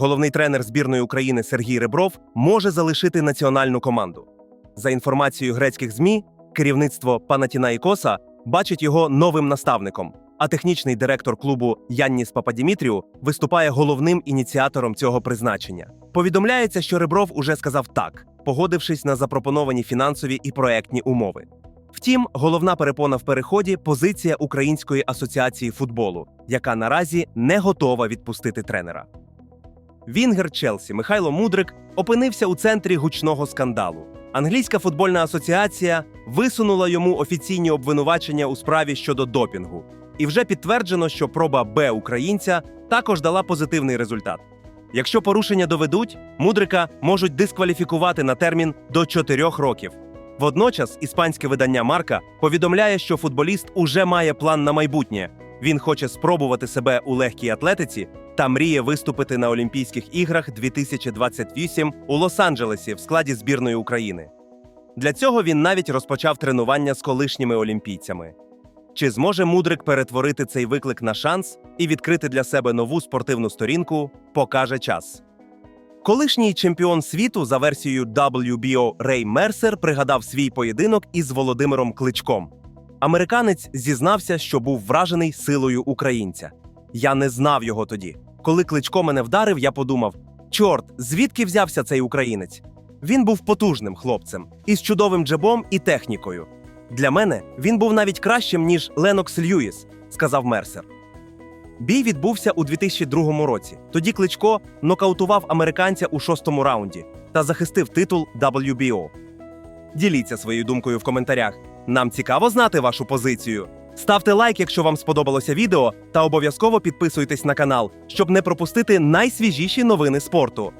головний тренер збірної України Сергій Ребров може залишити національну команду. За інформацією грецьких ЗМІ, керівництво Панатінаїкоса бачить його новим наставником, а технічний директор клубу Янніс Пападімітріу виступає головним ініціатором цього призначення. Повідомляється, що Ребров уже сказав так, погодившись на запропоновані фінансові і проектні умови. Втім, головна перепона в переході позиція Української асоціації футболу, яка наразі не готова відпустити тренера. Вінгер Челсі Михайло Мудрик опинився у центрі гучного скандалу. Англійська футбольна асоціація висунула йому офіційні обвинувачення у справі щодо допінгу, і вже підтверджено, що проба Б українця також дала позитивний результат. Якщо порушення доведуть, мудрика можуть дискваліфікувати на термін до 4 років. Водночас іспанське видання Марка повідомляє, що футболіст уже має план на майбутнє. Він хоче спробувати себе у легкій атлетиці та мріє виступити на Олімпійських іграх 2028 у Лос-Анджелесі в складі збірної України. Для цього він навіть розпочав тренування з колишніми олімпійцями. Чи зможе мудрик перетворити цей виклик на шанс і відкрити для себе нову спортивну сторінку, покаже час. Колишній чемпіон світу за версією WBO Рей Мерсер пригадав свій поєдинок із Володимиром Кличком. Американець зізнався, що був вражений силою українця. Я не знав його тоді. Коли Кличко мене вдарив, я подумав: чорт, звідки взявся цей українець? Він був потужним хлопцем із чудовим джебом і технікою. Для мене він був навіть кращим, ніж Ленокс Льюіс, сказав Мерсер. Бій відбувся у 2002 році. Тоді Кличко нокаутував американця у шостому раунді та захистив титул WBO. Діліться своєю думкою в коментарях. Нам цікаво знати вашу позицію. Ставте лайк, якщо вам сподобалося відео, та обов'язково підписуйтесь на канал, щоб не пропустити найсвіжіші новини спорту.